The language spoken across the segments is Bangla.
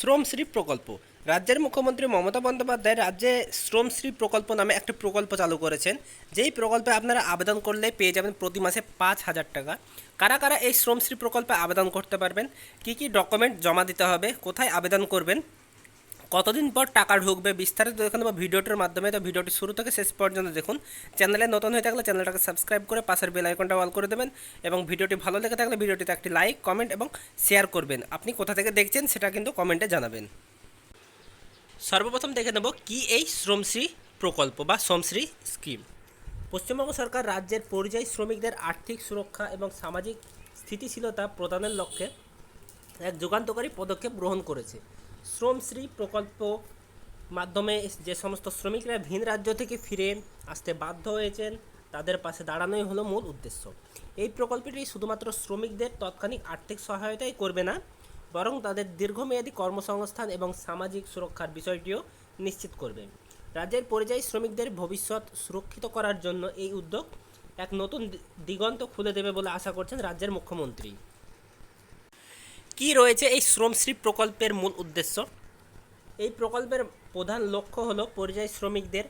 শ্রমশ্রী প্রকল্প। রাজ্যের মুখ্যমন্ত্রী মমতা বন্দ্যোপাধ্যায় রাজ্যে শ্রমশ্রী প্রকল্প নামে একটি প্রকল্প চালু করেছেন। যেই প্রকল্পে আপনারা আবেদন করলে পেয়ে যাবেন প্রতি মাসে পাঁচ হাজার টাকা। কারা কারা এই শ্রমশ্রী প্রকল্পে আবেদন করতে পারবেন? কি কি ডকুমেন্ট জমা দিতে হবে? কোথায় আবেদন করবেন? কতদিন পর টাকা ঢুকবে বিস্তারিত দেখুন বা ভিডিওটির মাধ্যমে। তো ভিডিওটি শুরু থেকে শেষ পর্যন্ত দেখুন। চ্যানেলে নতুন হয়ে থাকলে চ্যানেলটাকে সাবস্ক্রাইব করে পাশের বেল আইকনটা অল করে দেবেন এবং ভিডিওটি ভালো লেগে থাকলে ভিডিওটিতে একটি লাইক, কমেন্ট এবং শেয়ার করবেন। আপনি কোথা থেকে দেখছেন সেটা কিন্তু কমেন্টে জানাবেন। সর্বপ্রথম দেখে নেব কি এই শ্রমশ্রী প্রকল্প বা শ্রমশ্রী স্কিম। পশ্চিমবঙ্গ সরকার রাজ্যের পরিযায়ী শ্রমিকদের আর্থিক সুরক্ষা এবং সামাজিক স্থিতিশীলতা প্রদানের লক্ষ্যে এক যুগান্তকারী পদক্ষেপ গ্রহণ করেছে। শ্রমশ্রী প্রকল্প মাধ্যমে যে সমস্ত শ্রমিকরা ভিন রাজ্য থেকে ফিরে আসতে বাধ্য হয়েছেন, তাদের পাশে দাঁড়ানোই হলো মূল উদ্দেশ্য। এই প্রকল্পটি শুধুমাত্র শ্রমিকদের তৎক্ষণিক আর্থিক সহায়তাই করবে না, বরং তাদের দীর্ঘমেয়াদী কর্মসংস্থান এবং সামাজিক সুরক্ষার বিষয়টিও নিশ্চিত করবে। রাজ্যের পরিযায়ী শ্রমিকদের ভবিষ্যৎ সুরক্ষিত করার জন্য এই উদ্যোগ এক নতুন দিগন্ত খুলে দেবে বলে আশা করছেন রাজ্যের মুখ্যমন্ত্রী। কি রয়েছে এই শ্রমশ্রী প্রকল্পের মূল উদ্দেশ্য? এই প্রকল্পের প্রধান লক্ষ্য হলো পরিযায়ী শ্রমিকদের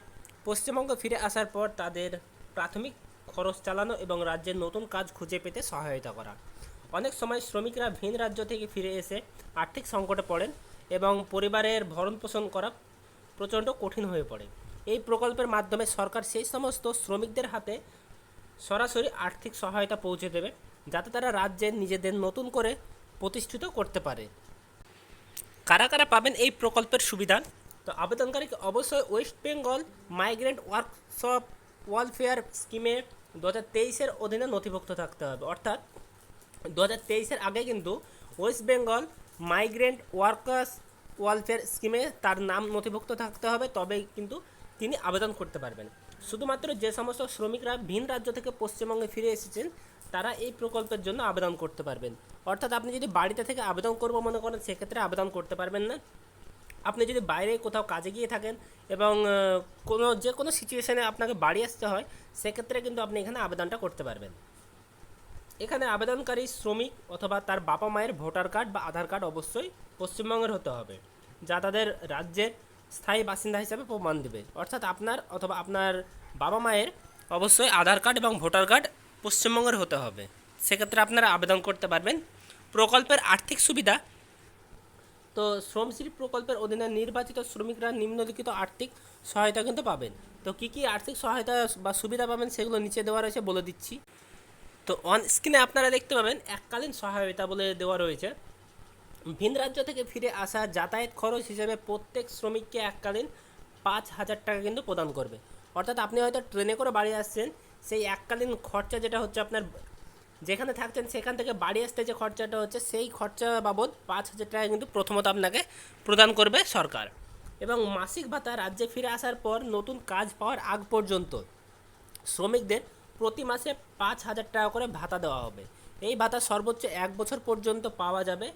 পশ্চিমবঙ্গ ফিরে আসার পর তাদের প্রাথমিক খরচ চালানো এবং রাজ্যের নতুন কাজ খুঁজে পেতে সহায়তা করা। অনেক সময় শ্রমিকরা ভিন রাজ্য থেকে ফিরে এসে আর্থিক সংকটে পড়েন এবং পরিবারের ভরণ পোষণ করা প্রচণ্ড কঠিন হয়ে পড়ে। এই প্রকল্পের মাধ্যমে সরকার সেই সমস্ত শ্রমিকদের হাতে সরাসরি আর্থিক সহায়তা পৌঁছে দেবে, যাতে তারা রাজ্যে নিজেদের নতুন করে প্রতিষ্ঠিত করতে পারে। কারা কারা পাবেন এই প্রকল্পের সুবিধা তো আবেদনকারীকে অবশ্যই West Bengal migrant workshop welfare স্কিমে দু হাজার তেইশের অধীনে নথিভুক্ত থাকতে হবে। অর্থাৎ দু হাজার তেইশের আগে কিন্তু West Bengal migrant workers welfare স্কিমে তার নাম নথিভুক্ত থাকতে হবে তবেই কিন্তু তিনি আবেদন করতে পারবেন। শুধুমাত্র যে সমস্ত শ্রমিকরা ভিন রাজ্য থেকে পশ্চিমবঙ্গে ফিরে এসেছেন তারা এই প্রকল্পের জন্য আবেদন করতে পারবেন। অর্থাৎ আপনি যদি বাড়িতে থেকে আবেদন করব মনে করেন, সেক্ষেত্রে আবেদন করতে পারবেন না। আপনি যদি বাইরে কোথাও কাজে গিয়ে থাকেন এবং কোনো, যে কোনো সিচুয়েশানে আপনাকে বাড়ি আসতে হয়, সেক্ষেত্রে কিন্তু আপনি এখানে আবেদনটা করতে পারবেন। এখানে আবেদনকারী শ্রমিক অথবা তার বাবা মায়ের ভোটার কার্ড বা আধার কার্ড অবশ্যই পশ্চিমবঙ্গের হতে হবে, যা তাদের রাজ্যের স্থায়ী বাসিন্দা হিসাবে প্রমাণ দেবে। অর্থাৎ আপনার অথবা আপনার বাবা মায়ের অবশ্যই আধার কার্ড এবং ভোটার কার্ড পশ্চিমবঙ্গের হতে হবে। সেক্ষেত্রে আপনারা আবেদন করতে পারবেন। প্রকল্পের আর্থিক সুবিধা। তো শ্রমশ্রী প্রকল্পের অধীনে নির্বাচিত শ্রমিকরা নিম্নলিখিত আর্থিক সহায়তা কিন্তু পাবেন। তো কী কী আর্থিক সহায়তা বা সুবিধা পাবেন সেগুলো নিচে দেওয়া রয়েছে বলে দিচ্ছি। তো অন স্ক্রিনে আপনারা দেখতে পাবেন এককালীন সহায়তা বলে দেওয়া রয়েছে। ভিন রাজ্য থেকে ফিরে আসা যাতায়াত খরচ হিসেবে প্রত্যেক শ্রমিককে এককালীন পাঁচ হাজার টাকা কিন্তু প্রদান করবে। অর্থাৎ আপনি হয়তো ট্রেনে করে বাড়ি আসছেন সেই এককালীন খরচা যেটা হচ্ছে আপনার, যেখানে থাকছেন সেখান থেকে বাড়ি আসতে যে খরচাটা হচ্ছে, সেই খরচা বাবদ পাঁচ হাজার টাকা কিন্তু প্রথমত আপনাকে প্রদান করবে সরকার। এবং মাসিক ভাতা রাজ্যে ফিরে আসার পর নতুন কাজ পাওয়ার আগ পর্যন্ত শ্রমিকদের প্রতি মাসে পাঁচ হাজার টাকা করে ভাতা দেওয়া হবে। এই ভাতা সর্বোচ্চ এক বছর পর্যন্ত পাওয়া যাবে,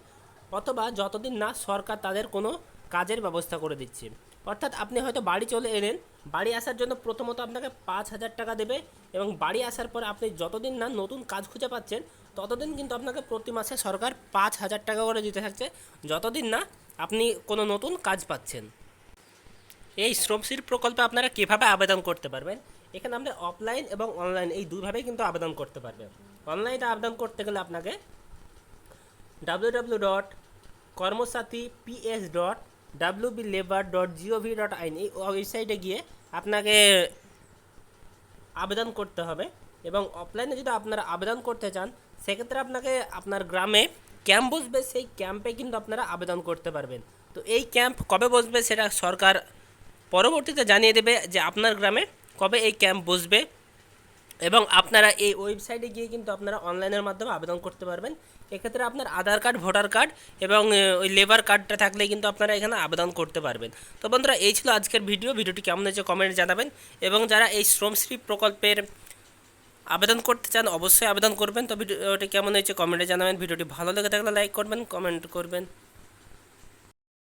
অথবা যতদিন না সরকার তাদের কোনো কাজের ব্যবস্থা করে দিচ্ছে। অর্থাৎ আপনি হয়তো বাড়ি চলে এলেন বাড়ি আসার জন্য প্রথমত আপনাকে পাঁচ হাজার টাকা দেবে এবং বাড়ি আসার পর আপনি যতদিন না নতুন কাজ খুঁজে পাচ্ছেন, ততদিন কিন্তু আপনাকে প্রতি মাসে সরকার পাঁচ হাজার টাকা করে দিতে থাকছে, যতদিন না আপনি কোনো নতুন কাজ পাচ্ছেন। এই শ্রমশ্রী প্রকল্পে আপনারা কীভাবে আবেদন করতে পারবেন? এখানে আমরা অফলাইন এবং অনলাইন এই দুইভাবেই কিন্তু আবেদন করতে পারবেন। অনলাইনে আবেদন করতে গেলে আপনাকে W W dot Karmasathi PS dot W B labour dot G O V dot in এই ওয়েবসাইটে গিয়ে আপনাকে আবেদন করতে হবে এবং অফলাইনে যদি আপনারা আবেদন করতে চান, সেক্ষেত্রে আপনাকে আপনার গ্রামে ক্যাম্প বসবে, সেই ক্যাম্পে কিন্তু আপনারা আবেদন করতে পারবেন। তো এই ক্যাম্প কবে বসবে সেটা সরকার পরবর্তীতে জানিয়ে দেবে যে আপনার গ্রামে কবে এই ক্যাম্প বসবে। এবং আপনারা এই ওয়েবসাইটে গিয়ে কিন্তু আপনারা অনলাইনের মাধ্যমে আবেদন করতে পারবেন। এক্ষেত্রে আপনার আধার কার্ড, ভোটার কার্ড এবং ওই লেবার কার্ডটা থাকলে কিন্তু আপনারা এখানে আবেদন করতে পারবেন। তো বন্ধুরা, এই ছিল আজকের ভিডিও ভিডিওটি কেমন হয়েছে কমেন্টে জানাবেন এবং যারা এই শ্রমশ্রী প্রকল্পের আবেদন করতে চান, অবশ্যই আবেদন করবেন। তো ভিডিওটি কেমন হয়েছে কমেন্টে জানাবেন। ভিডিওটি ভালো লেগে থাকলে লাইক করবেন কমেন্ট করবেন।